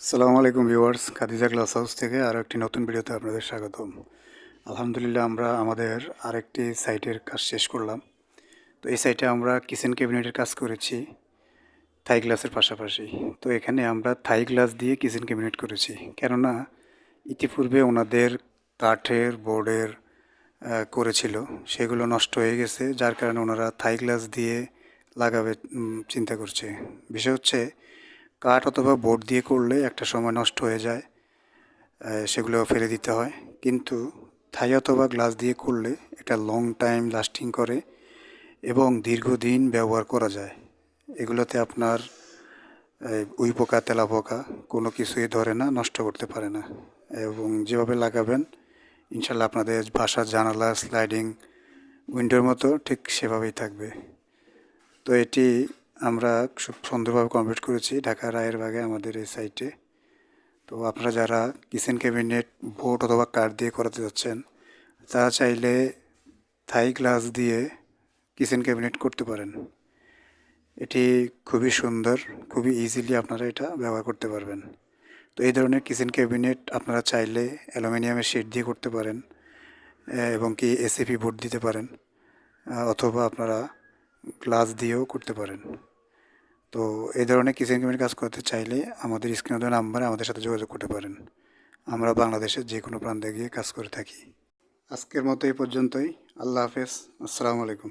আসসালামু আলাইকুম viewers, Khadija glass house থেকে আরও একটি নতুন ভিডিওতে আপনাদের স্বাগতম। আলহামদুলিল্লাহ, আমরা আমাদের আরেকটি সাইটের কাজ শেষ করলাম। তো এই সাইটে আমরা কিচেন ক্যাবিনেটের কাজ করেছি, থাই গ্লাসের পাশাপাশি। তো এখানে আমরা থাই গ্লাস দিয়ে কিচেন ক্যাবিনেট করেছি। কেননা ইতিপূর্বে ওনাদের কাঠের, বোর্ডের করেছিল, সেগুলো নষ্ট হয়ে গেছে, যার কারণে ওনারা থাই গ্লাস দিয়ে লাগাবে চিন্তা করছে। বিষয় হচ্ছে কাঠ অথবা বোর্ড দিয়ে করলে একটা সময় নষ্ট হয়ে যায় সেগুলো ফেলে দিতে হয়। কিন্তু থাই অথবা গ্লাস দিয়ে করলে এটা লং টাইম লাস্টিং করে এবং দীর্ঘদিন ব্যবহার করা যায়। এগুলোতে আপনার উই পোকা, তেলা পোকা কোনো কিছুই ধরে না, নষ্ট করতে পারে না। এবং যেভাবে লাগাবেন, ইনশাল্লাহ আপনাদের বাসার জানালা স্লাইডিং উইন্ডোর মতো ঠিক সেভাবেই থাকবে। তো এটি আমরা খুব সুন্দরভাবে কমপ্লিট করেছি ঢাকা রায়ের বাগে আমাদের এই সাইটে তো আপনারা যারা কিচেন ক্যাবিনেট, বোর্ড অথবা কাঠ দিয়ে করাতে যাচ্ছেন, তারা চাইলে থাই গ্লাস দিয়ে কিচেন ক্যাবিনেট করতে পারেন। এটি খুবই সুন্দর, খুবই ইজিলি আপনারা এটা ব্যবহার করতে পারবেন। তো এই ধরনের কিচেন ক্যাবিনেট আপনারা চাইলে অ্যালুমিনিয়ামের শিট দিয়ে করতে পারেন এবং কি এসিপি বোর্ড দিতে পারেন অথবা আপনারা গ্লাস দিয়েও করতে পারেন। তো এই ধরনের কিচেন কিমের কাজ করতে চাইলে আমাদের স্ক্রিনে দেওয়া নাম্বারে আমাদের সাথে যোগাযোগ করতে পারেন। আমরা বাংলাদেশের যে কোনো প্রান্তে গিয়ে কাজ করে থাকি। আজকের মতো এই পর্যন্তই। আল্লাহ হাফেজ। আসসালামু আলাইকুম।